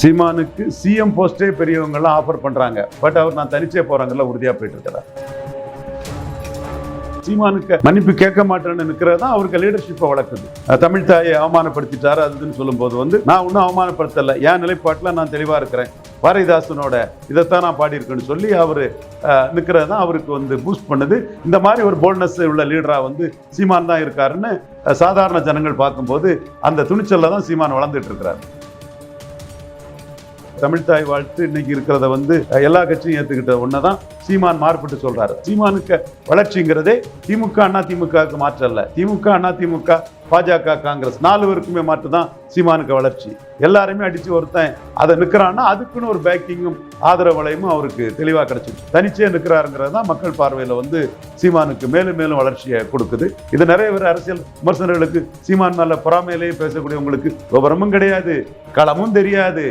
சீமானுக்கு சிஎம் போஸ்டே பெரியவங்கெல்லாம் ஆஃபர் பண்றாங்க. பட் அவர் நான் தனிச்சே போகிறாங்கல்ல உறுதியாக போயிட்டு இருக்கிறார் சீமானுக்கு மன்னிப்பு கேட்க மாட்டேன்னு நிற்கிறது தான் அவருக்கு லீடர்ஷிப்பை வளர்க்குது தமிழ் தாயை அவமானப்படுத்திட்டாரு அதுன்னு சொல்லும்போது வந்து நான் ஒன்றும் அவமானப்படுத்தலை. என் நிலைப்பாட்டில் நான் தெளிவாக இருக்கிறேன். பாரதிதாசனோட இதைத்தான் நான் பாடியிருக்கேன்னு சொல்லி அவர் நிற்கிறது தான் அவருக்கு வந்து பூஸ்ட் பண்ணுது. இந்த மாதிரி ஒரு போல்ட்னஸ் உள்ள லீடராக வந்து சீமான் தான் இருக்காருன்னு சாதாரண ஜனங்கள் பார்க்கும்போது அந்த துணிச்சல்ல தான் சீமான் வளர்ந்துட்டு இருக்கிறார். தமிழ்தாய் வாழ்த்து இன்னைக்கு இருக்கிறத வந்து எல்லா கட்சியும் ஏத்துக்கிட்ட ஒன்னதான் சீமான் மாறுபட்டு சொல்றாரு. சீமானுக்கு வளர்ச்சிங்கிறதே திமுக அண்ணா திமுகவுக்கு மாற்றல்ல திமுக அண்ணா திமுக பாஜக காங்கிரஸ் நாலு பேருக்குமே மாற்று தான் சீமானுக்கு வளர்ச்சி. எல்லாருமே அடிச்சு ஒருத்தன் அதை நிற்கிறான்னா அதுக்குன்னு ஒரு பேக்கிங்கும் ஆதரவு அவருக்கு தெளிவாக கிடைச்சிது தனிச்சே நிற்கிறாருங்கிறது தான் மக்கள் பார்வையில் வந்து சீமானுக்கு மேலும் மேலும் வளர்ச்சியை கொடுக்குது. இது நிறைய பேர் அரசியல் விமர்சனர்களுக்கு சீமான் மேல பொறாமையிலேயே பேசக்கூடியவங்களுக்கு விவரமும் கிடையாது களமும் தெரியாது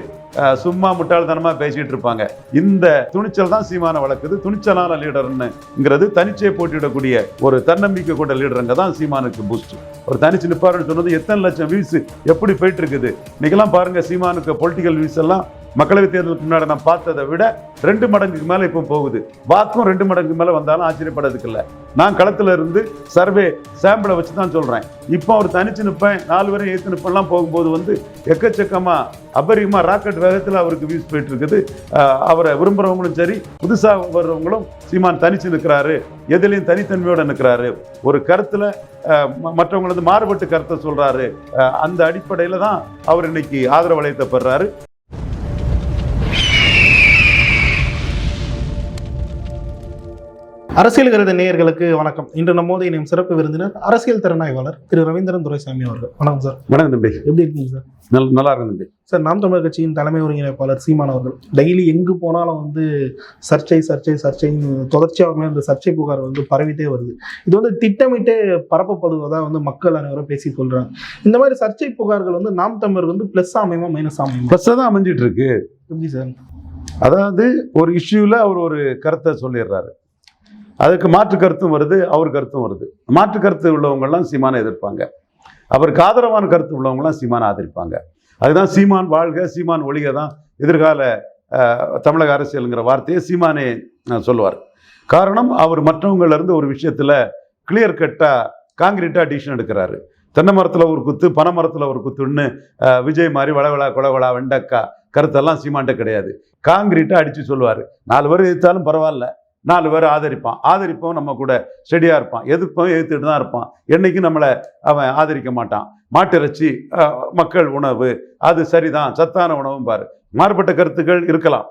சும்மா முட்டாள்தனமா பேசிகிட்டு இருப்பாங்க. இந்த துணிச்சல் தான் சீமானை வளர்க்குது. துணிச்சலான லீடர்னுங்கிறது தனிச்சே போட்டியிடக்கூடிய ஒரு தன்னம்பிக்கை கொண்ட லீடருங்க தான் சீமானுக்கு பூஸ்ட் ஒரு தனிச்சு நிப்பாருன்னு சொன்னது எத்தனை லட்சம் வியூஸ் எப்படி போயிட்டு இருக்குது? இன்னைக்கெல்லாம் பாருங்க சீமானுக்கு பொலிட்டிக்கல் வியூஸ் எல்லாம் மக்களவைத் தேர்தலுக்கு முன்னாடி நான் பார்த்ததை விட ரெண்டு மடங்குக்கு மேலே இப்போ போகுது. வாக்கும் ரெண்டு மடங்கு மேலே வந்தாலும் ஆச்சரியப்படுறதுக்கு இல்லை. நான் களத்தில் இருந்து சர்வே சாம்பிளை வச்சு தான் சொல்கிறேன் இப்போ அவர் தனிச்சு நிற்பேன் நாலு பேரும் ஏற்று நிற்பெல்லாம் போகும்போது வந்து எக்கச்சக்கமாக அபரிகமா ராக்கெட் வேகத்தில் அவருக்கு வியூஸ் போயிட்டு இருக்குது அவரை விரும்புகிறவங்களும் சரி புதுசாக வர்றவங்களும் சீமான் தனிச்சு நிற்கிறாரு எதுலேயும் தனித்தன்மையோடு நிற்கிறாரு ஒரு கருத்தில் மற்றவங்களது மாறுபட்டு கருத்தை சொல்கிறாரு அந்த அடிப்படையில் தான் அவர் இன்னைக்கு ஆதரவு வளையத்தை பெறாரு அரசியல் கருத நேயர்களுக்கு வணக்கம். இன்று நம்மோது இணையும் சிறப்பு விருந்தினர் அரசியல் திறனாய்வாளர் திரு ரவீந்திரன் துரைசாமி அவர்கள். வணக்கம் சார். வணக்கம் தம்பி. எப்படி இருக்கீங்க சார்? நல் நல்லா இருக்கும் தம்பி. சார் நாம் தமிழர் கட்சியின் தலைமை ஒருங்கிணைப்பாளர் சீமான் அவர்கள். டெய்லி எங்கு போனாலும் வந்து சர்ச்சை சர்ச்சை சர்ச்சைன்னு தொடர்ச்சியாக இந்த சர்ச்சை புகார் வந்து பரவிட்டே வருது. இது வந்து திட்டமிட்டே பரப்பப்படுவதா வந்து மக்கள் அனைவரும் பேசி கொள்றாங்க. இந்த மாதிரி சர்ச்சை புகார்கள் வந்து நாம் தமிழர் வந்து பிளஸ் அமையுமா மைனஸ் அமையுமா? ப்ளஸ்ஸாக தான் அமைஞ்சிட்டு இருக்கு. எப்படி சார்? அதாவது ஒரு இஷ்யூவில் அவர் ஒரு கருத்தை சொல்லிடுறாரு. அதுக்கு மாற்று கருத்தும் வருது அவர் கருத்தும் வருது. மாற்று கருத்து உள்ளவங்கெல்லாம் சீமானை எதிர்ப்பாங்க. அவருக்கு ஆதரவான கருத்து உள்ளவங்கலாம் சீமானை ஆதரிப்பாங்க. அதுதான் சீமான் வாழ்க சீமான் ஒழிக தான் எதிர்கால தமிழக அரசியலுங்கிற வார்த்தையை சீமானே சொல்லுவார். காரணம் அவர் மற்றவங்கள்ல இருந்து ஒரு விஷயத்தில் கிளியர் கட்டாக காங்கிரீட்டாக டிசிஷன் எடுக்கிறாரு. தென்னை மரத்தில் ஒரு குத்து பனை மரத்தில் ஒரு குத்துன்னு விஜய் மாதிரி வளவளா குளவளா வெண்டக்கா கருத்தெல்லாம் சீமான்ட்ட கிடையாது. காங்கிரீட்டாக அடித்து சொல்லுவார். நாலு பேர் எதிர்த்தாலும் பரவாயில்ல. நாலு பேர் ஆதரிப்பான். ஆதரிப்பவன் நம்ம கூட ஸ்டெடியாக இருப்பான். எதிர்ப்பவன் எதிர்த்துட்டு தான் இருப்பான். என்றைக்கும் நம்மளை அவன் ஆதரிக்க மாட்டான். மாட்டிறைச்சி மக்கள் உணவு அது சரிதான். சத்தான உணவும் பாரு. மாறுபட்ட கருத்துக்கள் இருக்கலாம்.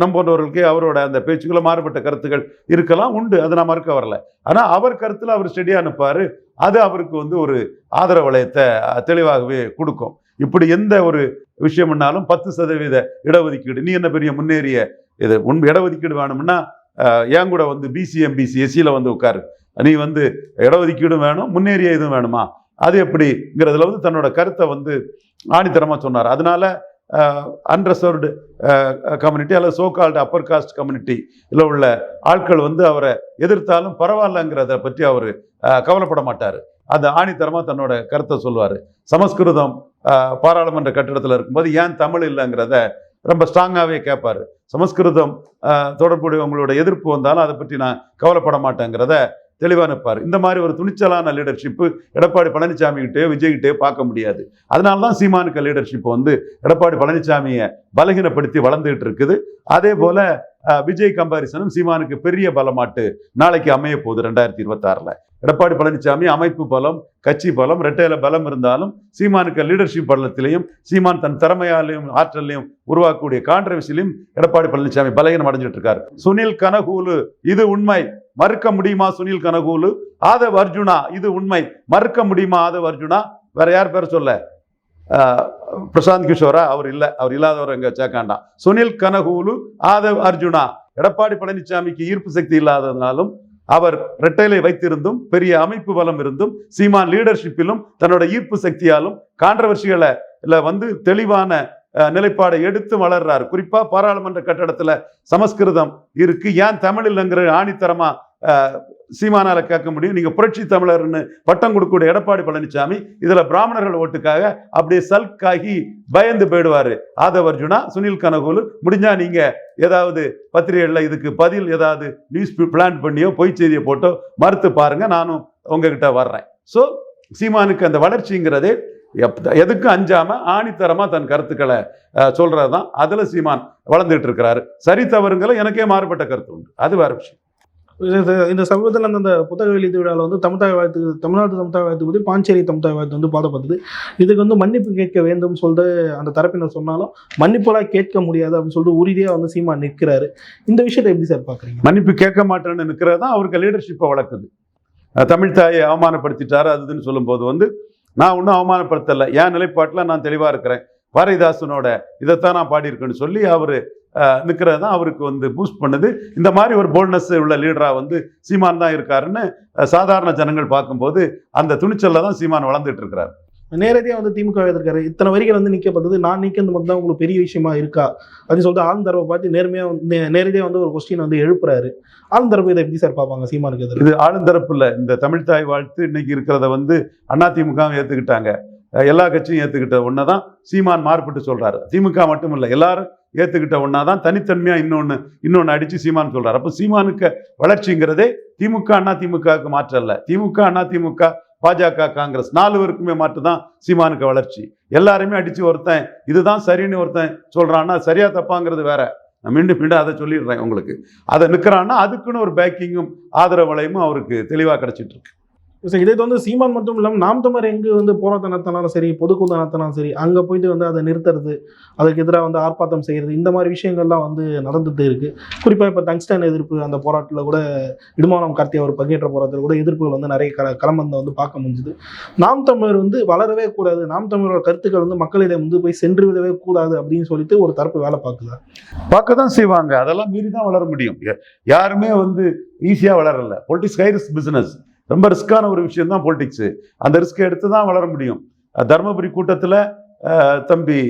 நம்ம போன்றவர்களுக்கு அவரோட அந்த பேச்சுக்களை மாறுபட்ட கருத்துக்கள் இருக்கலாம் உண்டு. அதை நான் மறுக்க வரல. ஆனால் அவர் கருத்தில் அவர் ஸ்டெடியாக அனுப்பார் அது அவருக்கு வந்து ஒரு ஆதரவு வளையத்தை தெளிவாகவே கொடுக்கும். இப்படி எந்த ஒரு விஷயம்னாலும் பத்து சதவீத இடஒதுக்கீடு. நீ என்ன பெரிய முன்னேறிய இது உன் இடஒதுக்கீடு வேணும்னா ஏன் கூட வந்து பிசிஎம்பிசி எஸ்சியில் வந்து உட்காரு. நீ வந்து இடஒதுக்கீடும் வேணும் முன்னேறிய இதுவும் வேணுமா? அது எப்படிங்கிறதுல வந்து தன்னோட கருத்தை வந்து ஆணித்தரமாக சொன்னார். அதனால அன்ரிசர்வ்டு கம்யூனிட்டி அல்லது so called upper caste community இல்லை உள்ள ஆட்கள் வந்து அவரை எதிர்த்தாலும் பரவாயில்லங்கிறத பற்றி அவர் கவலைப்பட மாட்டார். அந்த ஆணித்தரமாக தன்னோட கருத்தை சொல்லுவார் சமஸ்கிருதம் பாராளுமன்ற கட்டிடத்தில் இருக்கும்போது ஏன் தமிழ் இல்லைங்கிறத ரொம்ப ஸ்ட்ராங்காகவே கேட்பாரு சமஸ்கிருதம் தொடர்புடையவங்களோட எதிர்ப்பு வந்தாலும் அதை பற்றி நான் கவலைப்பட மாட்டேங்கிறத தெளிவாக நிற்பார் இந்த மாதிரி ஒரு துணிச்சலான லீடர்ஷிப்பு எடப்பாடி பழனிசாமி கிட்டே பார்க்க முடியாது. அதனால தான் சீமானுக்கு லீடர்ஷிப் வந்து எடப்பாடி பழனிசாமியை பலகீனப்படுத்தி வளர்ந்துகிட்டு இருக்குது. அதே போல் விஜய் கம்பாரிசனும் சீமானுக்கு பெரிய பலமாட்டு நாளைக்கு அமைய போகுது ரெண்டாயிரத்தி இருபத்தாறில். எடப்பாடி பழனிசாமி அமைப்பு பலம் கட்சி பலம் ரெட்டையில பலம் இருந்தாலும் சீமானுக்கு லீடர்ஷிப் பலத்திலையும் சீமான் தன் திறமையாலையும் ஆற்றலையும் உருவாக்கக்கூடிய கான்ட்ரவர்சிலையும் எடப்பாடி பழனிசாமி பலகீனம் அடைஞ்சிட்டு இருக்காரு சுனில் கனகூலு இது உண்மை. மறுக்க முடியுமா சுனில் கனகூலு? ஆதவ் அர்ஜுனா இது உண்மை. மறுக்க முடியுமா ஆதவ் அர்ஜுனா? வேற யார் பேர் சொல்ல? ஆஹ், பிரசாந்த் கிஷோரா? அவர் இல்லை. அவர் இல்லாதவர் அங்க சேர்க்காண்டாம் சுனில் கனகூலு ஆதவ் அர்ஜுனா. எடப்பாடி பழனிசாமிக்கு ஈர்ப்பு சக்தி இல்லாததுனாலும் அவர் ரெட்டைலை வைத்திருந்தும் பெரிய அமைப்பு பலம் இருந்தும் சீமான் லீடர்ஷிப்பிலும் தன்னோட ஈர்ப்பு சக்தியாலும் கான்ட்ரவர்சிகளை வந்து தெளிவான அஹ், நிலைப்பாடை எடுத்து வளர்றாரு. குறிப்பா பாராளுமன்ற கட்டடத்துல சமஸ்கிருதம் இருக்கு. ஏன் தமிழ் இல்லைங்கிற ஆணித்தரமா சீமானால கேட்க முடியும். நீங்க புரட்சி தமிழர்னு பட்டம் கொடுக்கக்கூடிய எடப்பாடி பழனிசாமி இதுல பிராமணர்கள் ஓட்டுக்காக அப்படியே சல்காகி பயந்து போயிடுவாரு. ஆதவ் அர்ஜுனா சுனில் கனகோலு முடிஞ்சா நீங்க ஏதாவது பத்திரிகைகளில் இதுக்கு பதில் ஏதாவது நியூஸ் பிளான் பண்ணியோ பொய் செய்தியை போட்டோ மறுத்து பாருங்க. நானும் உங்ககிட்ட வர்றேன். ஸோ சீமானுக்கு அந்த வளர்ச்சிங்கிறதே எப்- எதுக்கும் அஞ்சாம ஆணித்தரமா தன் கருத்துக்களை சொல்கிறது தான் அதுல சீமான் வளர்ந்துட்டு இருக்கிறாரு. சரி தவறுங்களை எனக்கே மாறுபட்ட கருத்து உண்டு. அது வேற விஷயம். இந்த சமீபத்தில் அந்த புத்தக வெளியீட்டு விழாவில் வந்து தமிழ்தாய் வாழ்த்து தமிழ்நாட்டு தமிழ்தாய் வாழ்த்து பற்றி பாஞ்சேரி தமிழ்தாய் வாழ்த்து வந்து பாடப்பட்டது. இதுக்கு வந்து மன்னிப்பு கேட்க வேண்டும் சொல்லிட்டு அந்த தரப்பினர் சொன்னாலும் மன்னிப்புலாம் கேட்க முடியாது அப்படின்னு சொல்லிட்டு உறுதியாக வந்து சீமா நிற்கிறாரு. இந்த விஷயத்தை எப்படி சார் பார்க்குறீங்க மன்னிப்பு கேட்க மாட்டேன்னு நிற்கிறது தான் அவருக்கு லீடர்ஷிப்பை வளர்க்குது. தமிழ் தாயை அவமானப்படுத்திட்டாரு அதுன்னு சொல்லும்போது வந்து நான் ஒன்றும் அவமானப்படுத்தலை. என் நிலைப்பாட்டில் நான் தெளிவாக இருக்கிறேன். பாரதிதாசனோட இதைத்தான் நான் பாடியிருக்கேன்னு சொல்லி அவர் நிற்கிறது தான் அவருக்கு வந்து பூஸ்ட் பண்ணுது. இந்த மாதிரி ஒரு போல்ட்னஸ் உள்ள லீடராக வந்து சீமான் தான் இருக்காருன்னு சாதாரண ஜனங்கள் பார்க்கும்போது அந்த துணிச்சல்ல தான் சீமான் வளர்ந்துட்டு இருக்கிறார். நேரடியாக வந்து திமுக எதிர்க்காரு. இத்தனை வரிகள் வந்து நிற்கப்பட்டது நான் நிற்கிறது மட்டும் தான் உங்களுக்கு பெரிய விஷயமா இருக்கா? அப்படின்னு சொல்லிட்டு ஆளுந்தரவை பார்த்து நேர்மையாக வந்து நேரடியாக வந்து ஒரு கொஸ்டின் வந்து எழுப்புறாரு. ஆளுந்தரப்பு இதை எப்படி சார் பார்ப்பாங்க சீமானுக்கு எதிராக? இது ஆளுந்தரப்புல இந்த தமிழ் தாய் வாழ்த்து இன்னைக்கு இருக்கிறத வந்து அதிமுக ஏத்துக்கிட்டாங்க. அஹ் எல்லா கட்சியும் ஏத்துக்கிட்ட ஒன்னதான் சீமான் மாறுபட்டு சொல்றாரு. திமுக மட்டும் இல்லை எல்லாரும் ஏற்றுக்கிட்ட ஒன்றா தான் தனித்தன்மையாக இன்னொன்று இன்னொன்று அடிச்சு சீமான் சொல்கிறார் அப்போ சீமானுக்கு வளர்ச்சிங்கிறதே திமுக அண்ணா திமுகவுக்கு மாற்றம் இல்லை. திமுக அண்ணா திமுக பாஜக காங்கிரஸ் நாலு பேருக்குமே மாற்று தான் சீமானுக்கு வளர்ச்சி. எல்லாருமே அடித்து ஒருத்தன் இதுதான் சரின்னு ஒருத்தன் சொல்கிறான்னா சரியா தப்பாங்கிறது வேற. நான் மீண்டும் மீண்டும் அதை சொல்லிடுறேன் உங்களுக்கு. அதை நிற்கிறான்னா அதுக்குன்னு ஒரு பேக்கிங்கும் ஆதரவு அவருக்கு தெளிவாக கிடைச்சிட்டு இருக்கு. சார் இதை வந்து சீமான் மட்டும் இல்லாமல் நாம் தமிழர் எங்கே வந்து போராட்டம் நடத்தினாலும் சரி பொதுக்கூட்டம் நடத்தினாலும் சரி அங்கே போயிட்டு வந்து அதை நிறுத்துறது அதுக்கு எதிராக வந்து ஆர்ப்பாட்டம் செய்கிறது இந்த மாதிரி விஷயங்கள்லாம் வந்து நடந்துட்டு இருக்குது குறிப்பாக இப்போ டங்ஸ்டன் எதிர்ப்பு அந்த போராட்டத்தில் கூட இடுமானம் கார்த்தி அவர் பங்கேற்ற போராட்டத்தில் கூட எதிர்ப்புகள் வந்து நிறைய க களமந்த வந்து பார்க்க முடிஞ்சுது. நாம் தமிழர் வந்து வளரவே கூடாது நாம் தமிழரோட கருத்துக்கள் வந்து மக்களிடம் வந்து போய் சென்று விடவே கூடாது அப்படின்னு சொல்லிட்டு ஒரு தரப்பு வேலை பார்க்குதா? பார்க்க தான் செய்வாங்க. அதெல்லாம் மீறி தான் வளர முடியும். யாருமே வந்து ஈஸியாக வளரல. பொலிட்டிக்ஸ் ஹைரிஸ் பிஸ்னஸ் ரொம்ப ரிஸ்க்கான ஒரு விஷயம் தான் பொலிட்டிக்ஸு அந்த ரிஸ்க்கை எடுத்து தான் வளர முடியும். தருமபுரி கூட்டத்தில் தம்பி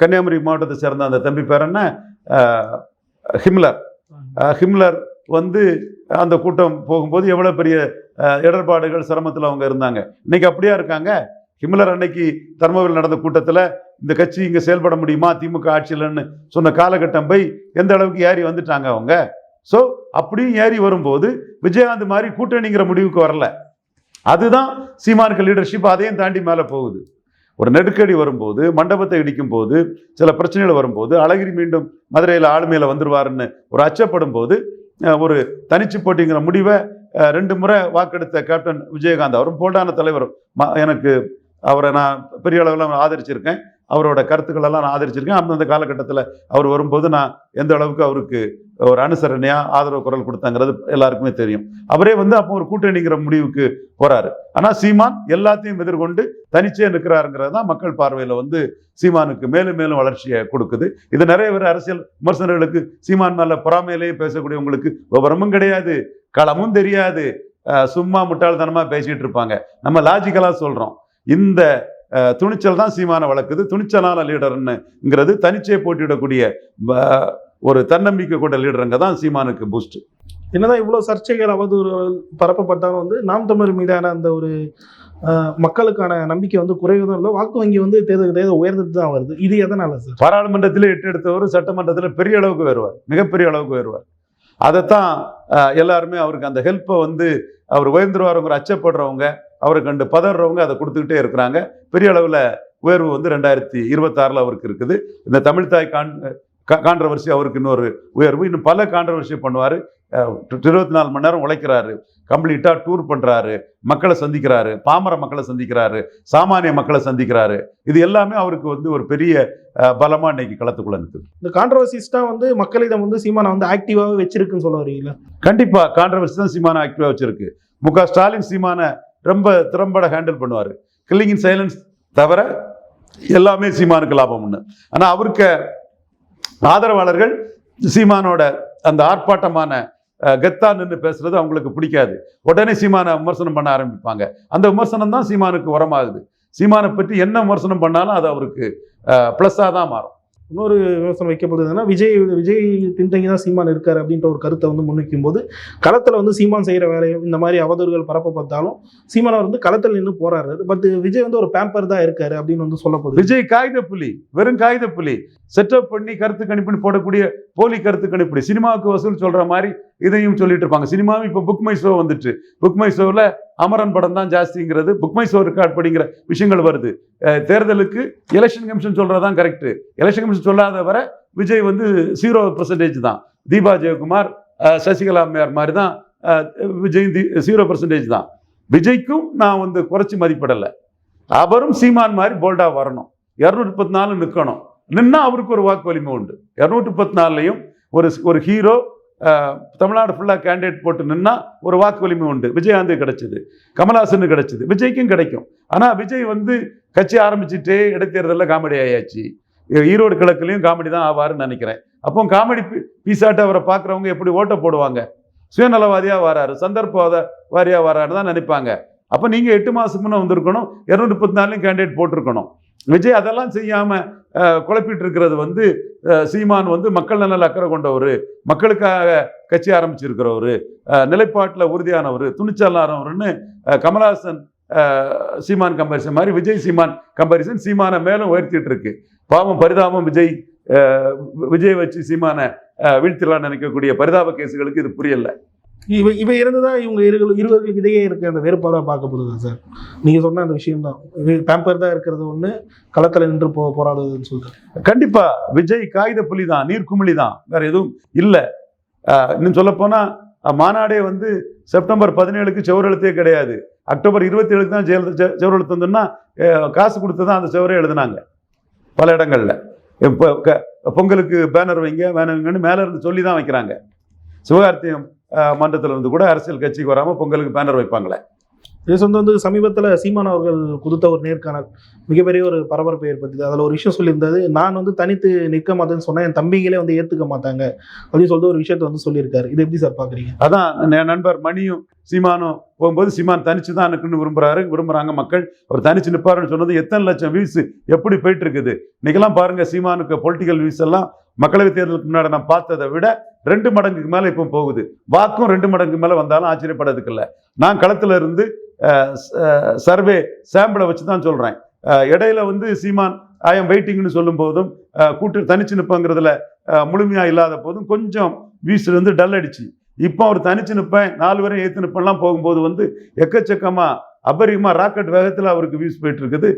கன்னியாகுமரி மாவட்டத்தை சேர்ந்த அந்த தம்பி பேர் என்ன? ஹிம்லர். ஹிம்லர் வந்து அந்த கூட்டம் போகும்போது எவ்வளோ பெரிய இடர்பாடுகள் சிரமத்தில் அவங்க இருந்தாங்க. இன்னைக்கு அப்படியா இருக்காங்க? ஹிம்லர் அன்னைக்கு தருமபுரியில் நடந்த கூட்டத்தில் இந்த கட்சி இங்கே செயல்பட முடியுமா? திமுக ஆட்சியிலன்னு சொன்ன காலகட்டம் போய் எந்த அளவுக்கு ஏறி வந்துட்டாங்க அவங்க? ஸோ அப்படியும் ஏறி வரும்போது விஜயகாந்த் மாதிரி கூட்டணிங்கிற முடிவுக்கு வரல. அதுதான் சீமானுக்கு லீடர்ஷிப் அதையும் தாண்டி மேலே போகுது. ஒரு நெருக்கடி வரும்போது மண்டபத்தை இடிக்கும் போது சில பிரச்சனைகள் வரும்போது அழகிரி மீண்டும் மதுரையில் ஆளுமையில் வந்துருவாருன்னு ஒரு அச்சப்படும் போது ஒரு தனிச்சு போட்டிங்கிற முடிவை ரெண்டு முறை வாக்கெடுத்த கேப்டன் விஜயகாந்த் அவரும் போல்டான தலைவர் ம- எனக்கு அவரை நான் பெரிய அளவில் ஆதரிச்சிருக்கேன். அவரோட கருத்துக்கள் எல்லாம் நான் ஆதரிச்சிருக்கேன். அந்தந்த காலகட்டத்தில் அவர் வரும்போது நான் எந்த அளவுக்கு அவருக்கு ஒரு அனுசரணையாக ஆதரவு குரல் கொடுத்தாங்கிறது எல்லாருக்குமே தெரியும். அவரே வந்து அப்போ ஒரு கூட்டணிங்கிற முடிவுக்கு போகிறாரு ஆனால் சீமான் எல்லாத்தையும் எதிர்கொண்டு தனிச்சே நிற்கிறாருங்கிறது தான் மக்கள் பார்வையில் வந்து சீமானுக்கு மேலும் மேலும் வளர்ச்சியை கொடுக்குது. இது நிறைய பேர் அரசியல் விமர்சனர்களுக்கு சீமான் மேலே பொறாமையிலேயே பேசக்கூடியவங்களுக்கு விவரமும் கிடையாது களமும் தெரியாது சும்மா முட்டாள்தனமாக பேசிகிட்டு இருப்பாங்க. நம்ம லாஜிக்கலாக சொல்கிறோம் இந்த துணிச்சல் தான் சீமான வளர்க்குது. துணிச்சலான லீடர்னுங்கிறது தனிச்சே போட்டியிடக்கூடிய ஒரு தன்னம்பிக்கை கொண்ட லீடருங்க தான் சீமானுக்கு பூஸ்ட் என்னதான் இவ்வளோ சர்ச்சைகள் அவதூறுகள் பரப்பப்பட்டாலும் வந்து நாம் தமிழர் மீதான அந்த ஒரு மக்களுக்கான நம்பிக்கை வந்து குறைவதும் இல்லை. வாக்கு வங்கி வந்து தேர்தல் தேர்தல் உயர்ந்துட்டு தான் வருது. இது எதனால சார்? பாராளுமன்றத்திலே எட்டு எடுத்தவர் சட்டமன்றத்தில் பெரிய அளவுக்கு வருவார். மிகப்பெரிய அளவுக்கு வருவார். அதைத்தான் எல்லாருமே அவருக்கு அந்த ஹெல்ப்பை வந்து அவர் உயர்ந்துருவாருங்கிற அச்சப்படுறவங்க அவரை கண்டு பதறவங்க அதை கொடுத்துக்கிட்டே இருக்கிறாங்க. பெரிய அளவில் உயர்வு வந்து ரெண்டாயிரத்தி இருபத்தாறில் அவருக்கு இருக்குது. இந்த தமிழ்தாய் கான் கான்ட்ரவர்சி அவருக்கு இன்னொரு உயர்வு. இன்னும் பல கான்ட்ரவர்சி பண்ணுவார். இருபத்தி நாலு மணி நேரம் உழைக்கிறாரு. கம்ப்ளீட்டாக டூர் பண்ணுறாரு மக்களை சந்திக்கிறாரு. பாமர மக்களை சந்திக்கிறாரு. சாமானிய மக்களை சந்திக்கிறாரு. இது எல்லாமே அவருக்கு வந்து ஒரு பெரிய அஹ், பலமா இன்னைக்கு களத்துக்குள்ள நிற்குது இந்த கான்ட்ரவர்சிஸ் தான் வந்து மக்களிடம் வந்து சீமானை வந்து ஆக்டிவாகவே வச்சிருக்குன்னு சொல்ல வரீங்களா? கண்டிப்பா. கான்ட்ரவர்சி தான் சீமான ஆக்டிவா வச்சிருக்கு. மு க ஸ்டாலின் சீமான ரொம்ப திறம்பட ஹேண்டில் பண்ணுவார். கில்லிங் இன் சைலன்ஸ் தவிர எல்லாமே சீமானுக்கு லாபம் ஆனால் அவருக்கு ஆதரவாளர்கள் சீமானோட அந்த ஆர்ப்பாட்டமான கெத்தா நின்று பேசுறது அவங்களுக்கு பிடிக்காது. உடனே சீமானை விமர்சனம் பண்ண ஆரம்பிப்பாங்க. அந்த விமர்சனம் தான் சீமானுக்கு உரமாகுது. சீமானை பற்றி என்ன விமர்சனம் பண்ணாலும் அது அவருக்கு ப்ளஸ்ஸாக தான் மாறும். இன்னொரு விமர்சனம் வைக்கப்படுதுன்னா விஜய் விஜய் பின்தங்கி தான் சீமான் இருக்கார் அப்படின்ற ஒரு கருத்தை வந்து முன்வைக்கும் போது களத்தில் வந்து சீமான் செய்கிற வேலையும் இந்த மாதிரி அவதூறுகள் பரப்பப்பட்டாலும் சீமான் அவர் வந்து களத்தில் நின்று போறாரு பட் விஜய் வந்து ஒரு பேம்பர் தான் இருக்காரு அப்படின்னு வந்து சொல்லப்போகுது. விஜய் காகித புலி வெறும் காகித புலி. செட்டப் பண்ணி கருத்து கணிப்புன்னு போடக்கூடிய போலி கருத்து கணிப்பு சினிமாவுக்கு வசூல் சொல்ற மாதிரி இதையும் சொல்லிட்டு இருப்பாங்க. சினிமாவும் இப்போ புக் மை ஷோ வந்துட்டு. புக் மை ஷோவில் அமரன் படம் தான் ஜாஸ்திங்கிறது. புக் மை ஷோ ரெக்கார்ட் படிங்கிற விஷயங்கள் வருது. தேர்தலுக்கு எலெக்ஷன் கமிஷன் சொல்கிறதான் கரெக்டு எலெக்ஷன் கமிஷன் சொல்லாத வரை விஜய் வந்து ஜீரோ பர்சன்டேஜ் தான். தீபா ஜெயக்குமார் சசிகலா அம்மையார் மாதிரி தான் விஜய் ஜீரோ பர்சன்டேஜ் தான். விஜய்க்கும் நான் வந்து குறைச்சி மதிப்பிடலை. அவரும் சீமான் மாதிரி போல்டா வரணும். இரநூத்தி முப்பத்தி நாலு நிற்கணும் நின்னா அவருக்கு ஒரு வாக்கு வலிமை உண்டு. இரநூத்தி முப்பத்தி நாலுலையும் ஒரு ஒரு ஹீரோ தமிழ்நாடு ஃபுல்லாக கேண்டிடேட் போட்டு நின்னா ஒரு வாக்கு வலிமை உண்டு. விஜயகாந்த் கிடைச்சது. கமல்ஹாசன் கிடைச்சது. விஜய்க்கும் கிடைக்கும். ஆனால் விஜய் வந்து கட்சி ஆரம்பிச்சுட்டு இடைத்தேர்தலில் காமெடி ஆயாச்சு. ஈரோடு கிழக்குலையும் காமெடி தான் ஆவாருன்னு நினைக்கிறேன். அப்போ காமெடி பீசாட்டு அவரை பார்க்குறவங்க எப்படி ஓட்டை போடுவாங்க? சுயநலவாதியாக வராரு சந்தர்ப்பவாத வாரியாக வராருன்னு தான் நினைப்பாங்க. அப்போ நீங்கள் எட்டு மாதத்துக்கு முன்னே வந்திருக்கணும் இரநூத்தி முப்பத்தி நாலுலையும் கேண்டிடேட் போட்டிருக்கணும். விஜய் அதெல்லாம் செய்யாமல் குழப்பிட்டு இருக்கிறது வந்து சீமான் வந்து மக்கள் நலன் அக்கறை கொண்டவர் மக்களுக்காக கட்சி ஆரம்பிச்சிருக்கிறவர் நிலைப்பாட்டில் உறுதியானவர் துணிச்சலானவர்னு கமலஹாசன் சீமான் கம்பாரிசன் மாதிரி விஜய் சீமான் கம்பாரிசன் சீமானை மேலும் உயர்த்திட்டு இருக்கு பாவம் பரிதாபம் விஜய் விஜய் வச்சு சீமானை வீழ்த்திடலாம்னு நினைக்கக்கூடிய பரிதாப கேசுகளுக்கு இது புரியலை. இவை இவ இருந்துதான் இவங்க இரு இருவர்களுக்கு இடையே இருக்க அந்த வேறுபாடாக பார்க்கப்படுது சார். நீங்கள் சொன்ன அந்த விஷயம் தான் பேம்பர் தான் இருக்கிறது ஒன்று களத்தில் நின்று போ போராடுவதுன்னு சொல்லிட்டு கண்டிப்பாக விஜய் காகித புலி தான் நீர்க்குமிழி தான் வேற எதுவும் இல்லை. இன்னும் சொல்லப்போனால் மாநாடே வந்து செப்டம்பர் பதினேழுக்கு செவரெழுத்தே கிடையாது. அக்டோபர் இருபத்தி ஏழுக்கு தான் ஜெயலலிதா செவரெழுத்து வந்துன்னா காசு கொடுத்து தான் அந்த செவரே எழுதுனாங்க. பல இடங்களில். இப்போ க- பொங்கலுக்கு பேனர் வைங்க பேனர் வைங்கன்னு மேலே இருந்து சொல்லி தான் வைக்கிறாங்க. சிவகார்த்தியம் மன்றத்துல இருந்து கூட அரசியல் கட்சிக்கு வராம பொங்கலுக்கு பேனர் வைப்பாங்களே. இது சொந்த வந்து சமீபத்தில் சீமான் அவர்கள் கொடுத்த ஒரு நேர்காணல் மிகப்பெரிய ஒரு பரபரப்பை ஏற்படுத்துது அதில் ஒரு விஷயம் சொல்லியிருந்தது நான் வந்து தனித்து நிற்க மாட்டேன்னு சொன்னால் என் தம்பிகளே வந்து ஏற்றுக்க மாட்டாங்க அப்படின்னு சொல்லிட்டு ஒரு விஷயத்தை வந்து சொல்லியிருக்காரு. இது எப்படி சார் பார்க்குறீங்க அதான் என் நண்பர் மணியும் சீமானும் போகும்போது சீமான் தனிச்சு தான் நிற்கணும்னு விரும்புறாரு விரும்புறாங்க மக்கள். அவர் தனிச்சு நிற்பாருன்னு சொன்னது எத்தனை லட்சம் வியூஸ் எப்படி போயிட்டு இருக்குது? இன்னைக்கெல்லாம் பாருங்க சீமானுக்கு பொலிட்டிக்கல் வியூஸ் எல்லாம் மக்களவைத் தேர்தலுக்கு முன்னாடி நான் பார்த்ததை விட ரெண்டு மடங்குக்கு மேலே இப்போ போகுது. வாக்கும் ரெண்டு மடங்கு மேலே வந்தாலும் ஆச்சரியப்படுறதுக்கு இல்லை. நான் களத்தில் இருந்து சர்வே சாம்பிளை வச்சு தான் சொல்கிறேன் இடையில வந்து சீமான் ஐ எம் வெயிட்டிங்னு சொல்லும் போதும் கூட்டு தனிச்சு நிற்பங்கிறதுல முழுமையாக இல்லாத போதும் கொஞ்சம் வியூஸ் டல் அடிச்சு. இப்போ அவர் தனிச்சு நிற்பேன் நாலு வரை ஏற்று நிற்பெல்லாம் போகும்போது வந்து எக்கச்சக்கமாக அபரிமா ராக்கெட் வேகத்தில் அவருக்கு வியூஸ் போயிட்டு இருக்குது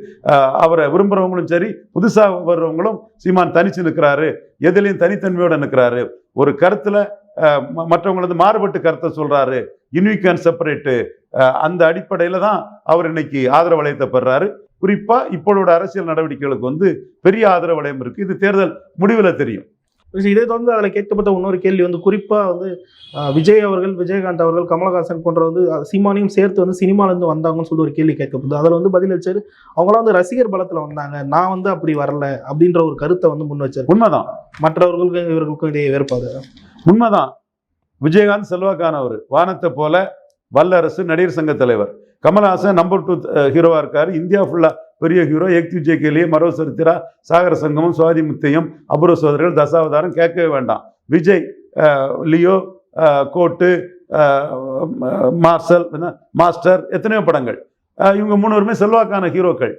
அவரை விரும்புகிறவங்களும் சரி புதுசாக வர்றவங்களும் சீமான் தனிச்சு நிற்கிறாரு எதிலையும் தனித்தன்மையோடு நிற்கிறாரு ஒரு கருத்தில் மற்றவங்களது ம- வந்து மாறுபட்டு கருத்தை சொல்கிறாரு யூனிக் அண்ட் செப்பரேட்டு. அந்த அடிப்படையில் தான் அவர் இன்னைக்கு ஆதரவு வளையத்தை பெறாரு. குறிப்பாக இப்பொழுது அரசியல் நடவடிக்கைகளுக்கு வந்து பெரிய ஆதரவு வளையம் இது தேர்தல் முடிவில் தெரியும். இதே தொடர்ந்து அதில் கேட்கப்பட்ட இன்னொரு கேள்வி வந்து குறிப்பாக வந்து விஜய் அவர்கள் விஜயகாந்த் அவர்கள் கமலஹாசன் போன்ற வந்து சீமானையும் சேர்த்து வந்து சினிமாலேருந்து வந்தாங்கன்னு சொல்லி ஒரு கேள்வி கேட்கப்படுது. அதில் வந்து பதில் வச்சாரு அவங்களாம் வந்து ரசிகர் பலத்தில் வந்தாங்க. நான் வந்து அப்படி வரல அப்படின்ற ஒரு கருத்தை வந்து முன் வச்சாரு. உண்மைதான். மற்றவர்களுக்கும் இவர்களுக்கும் இடையே வேறுபாடு. உண்மைதான். விஜயகாந்த் செல்வாக்கானவர் வானத்தை போல வல்லரசு நடிகர் சங்க தலைவர். கமல்ஹாசன் நம்பர் டூ ஹீரோவாக இருக்கார். இந்தியா ஃபுல்லாக பெரிய ஹீரோ எக்தி ஜேகேலியே மரோ சரித்திரா சாகர சங்கமம் சுவாதி முத்தையம் அபூர்வ சோதரர்கள் தசாவதாரம் கேட்கவே வேண்டாம். விஜய் லியோ கோட்டு மார்சல் என்ன, மாஸ்டர் எத்தனையோ படங்கள். இவங்க மூணுவருமே செல்வாக்கான ஹீரோக்கள்.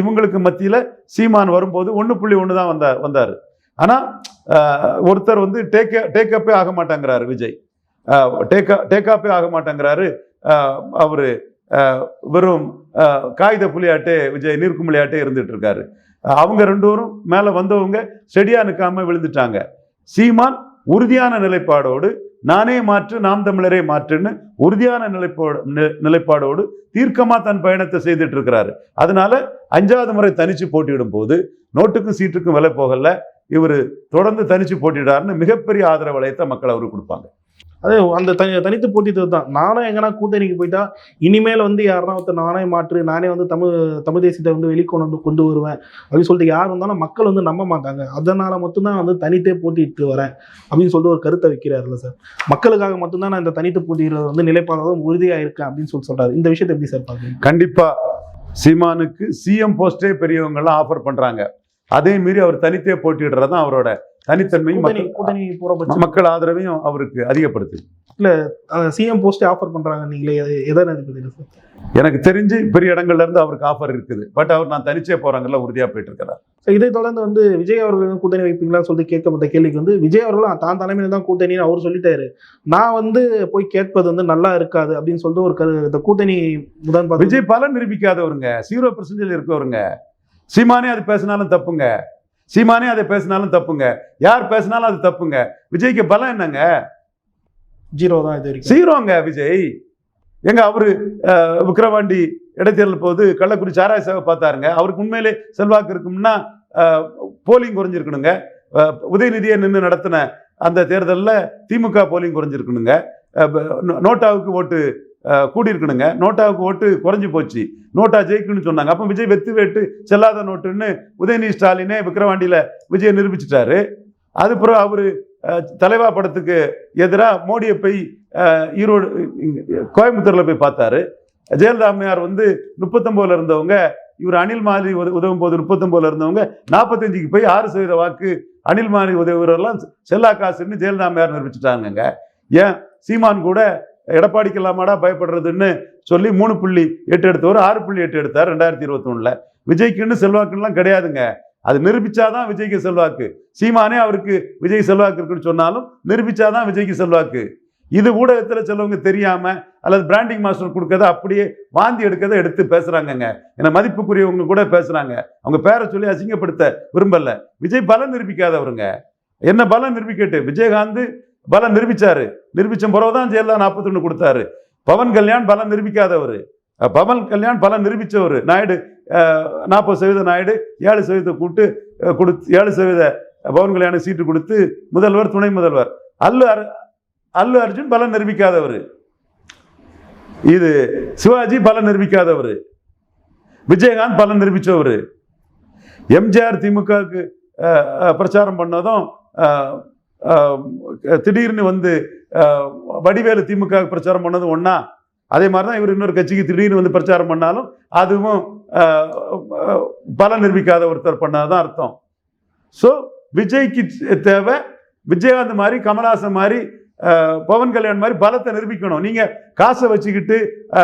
இவங்களுக்கு மத்தியில் சீமான் வரும்போது ஒன்று புள்ளி ஒன்று தான் வந்தார். வந்தார் ஆனால் ஒருத்தர் வந்து டேக் டேக்கப்பே ஆக மாட்டேங்கிறாரு விஜய். டேக் டேக்காப்பே ஆக மாட்டேங்கிறாரு. அவர் வெறும் காகித புலியாட்டே விஜய் நீர்க்குமிழியாட்டே இருந்துட்டு இருக்காரு அவங்க ரெண்டு பேரும் மேலே வந்தவங்க செடியா நிற்காம விழுந்துட்டாங்க. சீமான் உறுதியான நிலைப்பாடோடு நானே மாற்று நாம் தமிழரே மாற்றுன்னு உறுதியான நிலைப்பாடு நிலைப்பாடோடு தீர்க்கமாக தன் பயணத்தை செய்துட்டு இருக்கிறாரு அதனால அஞ்சாவது முறை தனிச்சு போட்டியிடும் போது நோட்டுக்கும் சீட்டுக்கும் விலை போகல. இவர் தொடர்ந்து தனிச்சு போட்டியிடாருன்னு மிகப்பெரிய ஆதரவு வளையத்தை மக்கள் அவருக்கு கொடுப்பாங்க. அதே அந்த தனி தனித்து போட்டித்தது தான். நானும் எங்கன்னா கூட்டணிக்கு போயிட்டா இனிமேல் வந்து யாருன்னா ஒருத்தர் நானே மாற்று நானே வந்து தமிழ் தமிழ் தேசியத்தை வந்து வெளிக்கொண்டு வந்து கொண்டு வருவேன் அப்படின்னு சொல்லிட்டு யார் வந்தாலும் மக்கள் வந்து நம்ப மாட்டாங்க. அதனால மட்டும்தான் வந்து தனித்தே போட்டிட்டு வரேன் அப்படின்னு சொல்லிட்டு ஒரு கருத்தை வைக்கிறாருல்ல சார். மக்களுக்காக மட்டும்தான் நான் இந்த தனித்து போட்டிடுறது வந்து நிலைப்பாடும் உறுதியாக இருக்கேன் அப்படின்னு சொல்லி சொல்றாரு. இந்த விஷயத்தை எப்படி சார் பார்க்குறீங்க? கண்டிப்பாக சீமானுக்கு சிஎம் போஸ்டே பெரியவங்கெல்லாம் ஆஃபர் பண்ணுறாங்க அதே மீறி அவர் தனித்தே போட்டியிடுறது தான் அவரோட தனித்தன்மையும் மக்கள் ஆதரவையும் அவருக்கு அதிகப்படுத்து சிஎம் போஸ்டே ஆஃபர் பண்றாங்க நீங்களே. எதை- சார் எனக்கு தெரிஞ்சு பெரிய இடங்கள்ல இருந்து அவருக்கு ஆஃபர் இருக்குது. பட் அவர் நான் தனிச்சே போறாங்கல்ல உறுதியா போயிட்டு இருக்கிறார் இதை தொடர்ந்து வந்து விஜய் அவர்கள் கூட்டணி வைப்பீங்களான்னு சொல்லிட்டு கேட்கப்பட்ட கேள்விக்கு வந்து விஜய் அவர்களும் தான் தலைமையில தான் கூட்டணின்னு அவர் சொல்லிட்டாரு. நான் வந்து போய் கேட்பது வந்து நல்லா இருக்காது அப்படின்னு சொல்லிட்டு ஒரு கரு- இந்த கூட்டணி முதன் விஜய் பலன் நிரூபிக்காதவருங்க ஜீரோ பர்சன்டேஜ் இருக்கவருங்க. சீமானே அது பேசினாலும் தப்புங்க. சீமானே அதை பேசினாலும் தப்புங்க. யார் பேசினாலும் அது தப்புங்க. விஜய்க்கு பலம் என்னங்க? ஜீரோ தான் இது சீரோங்க விஜய். எங்க அவரு அஹ், விக்கிரவாண்டி இடைத்தேர்தல் போது கள்ளக்குறிச்சி சேவை பார்த்தாருங்க. அவருக்கு உண்மையிலே செல்வாக்கு இருக்கும்னா போலிங் குறைஞ்சிருக்கணுங்க. உதயநிதியை நின்று நடத்தின அந்த தேர்தலில் திமுக போலிங் குறைஞ்சிருக்கணுங்க. நோட்டாவுக்கு ஓட்டு கூடியிருக்கணுங்க. நோட்டாவுக்கு ஓட்டு குறைஞ்சி போச்சு. நோட்டா ஜெயிக்குன்னு சொன்னாங்க. அப்போ விஜய் வெத்து வேட்டு செல்லாத நோட்டுன்னு உதயநிதி ஸ்டாலினே விக்கிரவாண்டியில் விஜயை நிரூபிச்சிட்டாரு. அதுக்கப்புறம் அவர் தலைவா படத்துக்கு எதிராக மோடியை போய் ஈரோடு கோயம்புத்தூரில் போய் பார்த்தாரு. ஜெயலலிதா அம்மையார் வந்து முப்பத்தொம்போதில் இருந்தவங்க இவர் அனில் மாதிரி உத உதவும் போது முப்பத்தொம்போதில் இருந்தவங்க நாற்பத்தஞ்சுக்கு போய் ஆறு சதவீத வாக்கு அனில் மாதிரி உதவுறவரெல்லாம் செல்லா காசுன்னு ஜெயலலிதா அம்மையார் நிரூபிச்சுட்டாங்கங்க. ஏன்? சீமான் கூட எடப்பாடிக்கு இல்லாமடா பயப்படுறதுன்னு சொல்லி மூணு புள்ளி எட்டு எடுத்தவர் ஆறு புள்ளி எட்டு எடுத்தார் ரெண்டாயிரத்தி இருபத்தி விஜய்க்குன்னு செல்வாக்குலாம் கிடையாதுங்க. அது நிரூபிச்சாதான் விஜய்க்கு செல்வாக்கு. சீமானே அவருக்கு விஜய் செல்வாக்கு இருக்குன்னு சொன்னாலும் நிரூபிச்சாதான் விஜய்க்கு செல்வாக்கு. இது ஊடகத்தில் சிலவங்க தெரியாம அல்லது பிராண்டிங் மாஸ்டர் கொடுக்கறத அப்படியே வாந்தி எடுக்கிறத எடுத்து பேசுறாங்கங்க. என்னை மதிப்புக்குரியவங்க கூட பேசுறாங்க. அவங்க பேரை சொல்லி அசிங்கப்படுத்த விரும்பல. விஜய் பலம் நிரூபிக்காதவருங்க. என்ன பலம் நிரூபிக்கட்டு? விஜயகாந்த் பலம் நிரூபிச்சாரு. நிரூபிச்ச பிறகுதான் ஜெயலலிதா நாற்பத்தொன்னு கொடுத்தாரு. பவன் கல்யாண் பலம் நிரூபிக்காதவர். பவன் கல்யாண் பலம் நிரூபித்தவர் நாயுடு நாற்பது சதவீத நாயுடு ஏழு சதவீத கூட்டு கொடுத்து ஏழு சதவீத பவன் கல்யாணம் சீட்டு கொடுத்து முதல்வர் துணை முதல்வர். அல்லு அர் அல்லு அர்ஜுன் பலம் நிரூபிக்காதவர். இது சிவாஜி பலம் நிரூபிக்காதவர். விஜயகாந்த் பலம் நிரூபித்தவர் எம்ஜிஆர் திமுகவுக்கு பிரச்சாரம் பண்ணதும் திடீர்னு வந்து வடிவேலு திமுக பிரச்சாரம் பண்ணது ஒன்றா அதே மாதிரி தான் இவர் இன்னொரு கட்சிக்கு திடீர்னு வந்து பிரச்சாரம் பண்ணாலும் அதுவும் பலம் நிரூபிக்காத ஒருத்தர் பண்ணாதான் அர்த்தம். ஸோ விஜய்க்கு தேவை விஜயகாந்த் மாதிரி கமல்ஹாசன் மாதிரி பவன் கல்யாண் மாதிரி பலத்தை நிரூபிக்கணும். நீங்கள் காசை வச்சுக்கிட்டு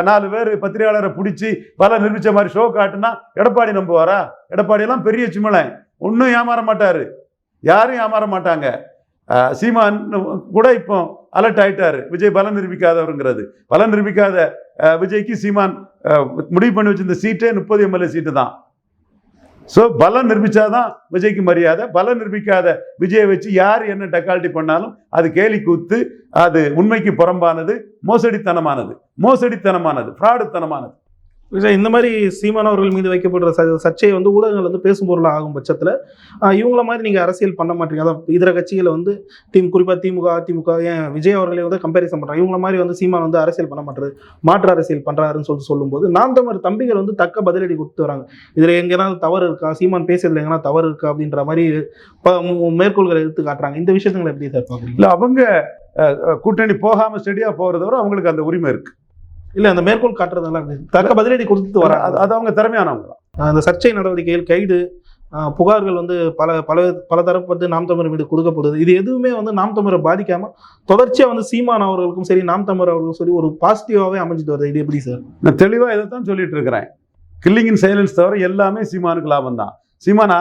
நாலு பேர் பத்திரிகையாளரை பிடிச்சி பலம் நிரூபித்த மாதிரி ஷோ காட்டுனா எடப்பாடி நம்புவாரா? எடப்பாடியெல்லாம் பெரிய சிம்மலை ஒன்றும் ஏமாற மாட்டார். யாரும் ஏமாற மாட்டாங்க. சீமான் கூட இப்போ அலர்ட் ஆயிட்டாரு. விஜய் பலம் நிரூபிக்காதவருங்கிறது. பலம் நிரூபிக்காத விஜய்க்கு சீமான் முடிவு பண்ணி வச்சிருந்த சீட்டே முப்பது எம்எல்ஏ சீட்டு தான். ஸோ பலம் நிரூபித்தாதான் விஜய்க்கு மரியாதை. பலம் நிரூபிக்காத விஜயை வச்சு யார் என்ன டக்கால்ட்டி பண்ணாலும் அது கேலி கூத்து அது உண்மைக்கு புறம்பானது மோசடித்தனமானது. மோசடித்தனமானது ஃப்ராடுத்தனமானது விஜய், இந்த மாதிரி சீமான் அவர்கள் மீது வைக்கப்படுற ச- சர்ச்சையை வந்து ஊடகங்கள் வந்து பேசும் பொருளாக ஆகும் பட்சத்தில் இவங்கள மாதிரி நீங்கள் அரசியல் பண்ண மாட்டீங்க. அதான் இதர கட்சிகளை வந்து திம் குறிப்பாக திமுக அதிமுக ஏன் விஜய் அவர்களை வந்து கம்பேரிசன் பண்ணுறாங்க இவங்கள மாதிரி வந்து சீமான் வந்து அரசியல் பண்ண மாட்டுறது மாற்று அரசியல் பண்ணுறாருன்னு சொல்லிட்டு சொல்லும்போது நாம் தமிழ் தம்பிகள் வந்து தக்க பதிலடி கொடுத்து வராங்க. இதில் எங்கேனா தவறு இருக்கா? சீமான் பேசுறதுல எங்கன்னா தவறு இருக்கா? அப்படின்ற மாதிரி மேற்கோள்களை எடுத்து காட்டுறாங்க. இந்த விஷயத்துங்களை எப்படி சார் இல்லை அவங்க கூட்டணி போகாமல் ஸ்டெடியாக போகிறத விட அவங்களுக்கு அந்த உரிமை இருக்குது இல்லை அந்த மேற்கோள் காட்டுறதெல்லாம்? தக்க பதிலடி கொடுத்து அது வராங்க. அது அவங்க திறமையானவங்க தான். அந்த சர்ச்சை நடவடிக்கைகள் கைது ஆஹ், புகார்கள் வந்து பல பல பல தரப்பட்டு நாம் தமிழர் மீது கொடுக்கப்படுது. இது எதுவுமே வந்து நாம் தமிழரை பாதிக்காம தொடர்ச்சியா வந்து சீமான் அவர்களுக்கும் சரி நாம் தமிழர் அவர்களுக்கும் சரி ஒரு பாசிட்டிவாவே அமைஞ்சிட்டு வருது. இது எப்படி சார்? நான் தெளிவா இதை தான் சொல்லிட்டு இருக்கிறேன். கில்லிங் இன் சைலன்ஸ் தவிர எல்லாமே சீமானுக்கு லாபம் தான். சீமான்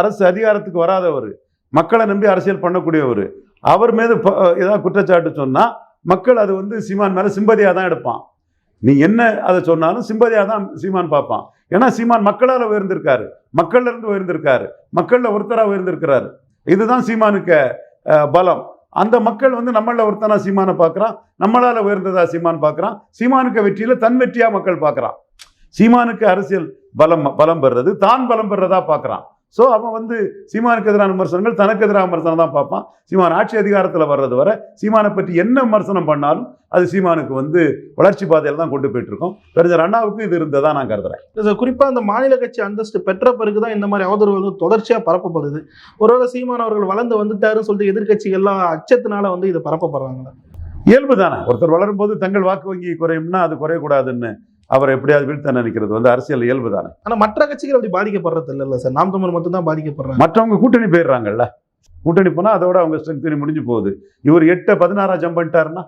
அரசு அதிகாரத்துக்கு வராதவர். மக்களை நம்பி அரசியல் பண்ணக்கூடியவர். அவர் மீது ஏதாவது குற்றச்சாட்டு சொன்னா மக்கள் அது வந்து சீமான் மேல சிம்பதியா தான் எடுப்பான். நீ என்ன அதை சொன்னாலும் சிம்பதியாக தான் சீமான் பார்ப்பான். ஏன்னா சீமான் மக்களால் உயர்ந்திருக்காரு. மக்கள்ல இருந்து உயர்ந்திருக்காரு. மக்களில் ஒருத்தராக உயர்ந்திருக்கிறாரு. இதுதான் சீமானுக்கு பலம். அந்த மக்கள் வந்து நம்மளில் ஒருத்தனா சீமானை பார்க்கறான். நம்மளால் உயர்ந்ததா சீமான் பார்க்குறான். சீமானுக்கு வெற்றியில் தன் வெற்றியாக மக்கள் பார்க்கறான். சீமானுக்கு அரசியல் பலம் பலம் பெறுறது தான் பலம் பெறதா பார்க்கறான். ஸோ அவன் வந்து சீமானுக்கு எதிரான விமர்சனங்கள் தனக்கு எதிரான விமர்சனம் தான் பார்ப்பான். சீமான் ஆட்சி அதிகாரத்தில் வர்றது வரை சீமானை பற்றி என்ன விமர்சனம் பண்ணாலும் அது சீமானுக்கு வந்து வளர்ச்சி பாதையில் தான் கொண்டு போயிட்டு இருக்கோம் பெருஞ்சர் அண்ணாவுக்கு இது இருந்ததா நான் கருதுறேன். இது குறிப்பா அந்த மாநில கட்சி அந்தஸ்து பெற்ற பிறகுதான் இந்த மாதிரி அவதூறு வந்து தொடர்ச்சியா பரப்பப்படுது. ஒருவேளை சீமான் அவர்கள் வளர்ந்து வந்துட்டாருன்னு சொல்லிட்டு எதிர்க்கட்சிகள்லாம் அச்சத்தினால வந்து இதை பரப்பப்படுறாங்களா? இயல்பு தானே. ஒருத்தர் வளரும் போது தங்கள் வாக்கு வங்கி குறையும்னா அது குறையக்கூடாதுன்னு அவரை எப்படியாவது வீழ்த்த நினைக்கிறது. வந்து அரசியல் இயல்பு தானே. ஆனா மற்ற கட்சிகள் அப்படி பாதிக்கப்படுறது இல்ல சார். நாம் தமிழ் மட்டும் தான் பாதிக்கப்படுறாங்க. மற்றவங்க கூட்டணி போயிடுறாங்கல்ல. கூட்டணி போனால் அதோட அவங்க ஸ்ட்ரென்த் முடிஞ்சு போகுது. இவர் எட்டை பதினாறா ஜம்ப் பண்ணிட்டாருன்னா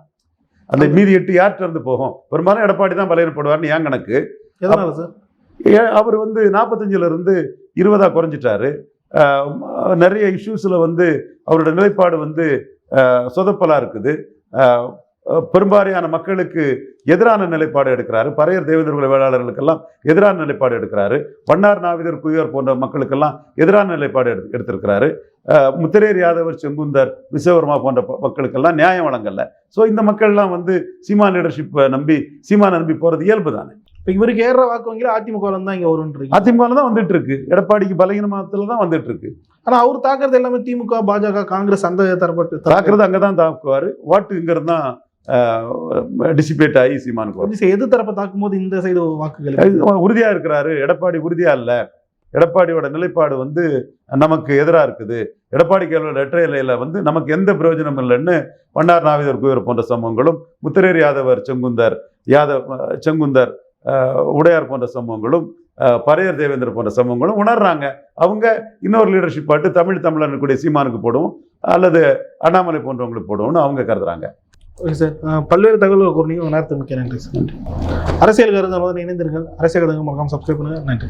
அந்த மீதி எட்டு யார்கிட்ட இருந்து போகும்? பெரும்பாலும் எடப்பாடி தான் பலகீனப்படுவார்னு ஏன் கணக்கு? எதனால சார்? அவர் வந்து நாற்பத்தஞ்சுல இருந்து இருபதா குறைஞ்சிட்டாரு. நிறைய இஷ்யூஸில் வந்து அவரோட நிலைப்பாடு வந்து ஆஹ் சொதப்பலா இருக்குது. பெரும்பாலான மக்களுக்கு எதிரான நிலைப்பாடு எடுக்கிறாரு. பறையர் தேவேந்திர குல வேளாளர்களுக்கெல்லாம் எதிரான நிலைப்பாடு எடுக்கிறாரு. வண்ணார் நாவிதர் குயர் போன்ற மக்களுக்கெல்லாம் எதிரான நிலைப்பாடு எடு எடுத்திருக்கிறாரு. முத்திரேர் யாதவர் செங்குந்தர் விஸ்வவர்மா போன்ற மக்களுக்கெல்லாம் நியாயம் வழங்கல. ஸோ இந்த மக்கள்லாம் வந்து சீமா லீடர்ஷிப்பை நம்பி சீமானை நம்பி போறது இயல்பு தானே. இப்ப இவருக்கு ஏற வாக்கு வங்கியில அதிமுக தான் இங்க வரும்ன்றீங்க. அதிமுக தான் வந்துட்டு இருக்கு எடப்பாடிக்கு பலகீனமாத்துல தான் வந்துட்டு இருக்கு ஆனா அவர் தாக்குறது எல்லாமே திமுக பாஜக காங்கிரஸ் அந்த தரப்பட்டு தாக்குறது அங்கதான் தாக்குவாரு. ஓட்டு இங்கிறது தான் டிசிபேட் ஆகி சீமானுக்கு எது தரப்ப தாக்கும் போது இந்த சைடு வாக்குகள் அது உறுதியா இருக்கிறாரு எடப்பாடி உறுதியா இல்ல. எடப்பாடியோட நிலைப்பாடு வந்து நமக்கு எதிரா இருக்குது. எடப்பாடி கேள்வி லெட்டர் இலையில வந்து நமக்கு எந்த பிரயோஜனம் இல்லைன்னு வண்ணார் நாவிதர் குயர் போன்ற சம்பவங்களும் முத்திரேர் யாதவர் செங்குந்தர் யாதவ் செங்குந்தர் உடையார் போன்ற சம்பவங்களும் அஹ், பறையர் தேவேந்தர் போன்ற சம்பவங்களும் உணர்றாங்க. அவங்க இன்னொரு லீடர்ஷிப் பாட்டு தமிழ் தமிழன் கூடிய சீமானுக்கு போடுவோம் அல்லது அண்ணாமலை போன்றவங்களுக்கு போடுவோம்னு அவங்க கருதுறாங்க. ஓகே சார் பல்வேறு தகவல்கள் கூறினீங்க நேரத்தை மிக்க நன்றி சார் அரசியல் கருத்து இணைந்திருங்கள். அரசியல் கருத்து மறக்காம சப்ஸ்கிரைப் பண்ணுங்க. நன்றி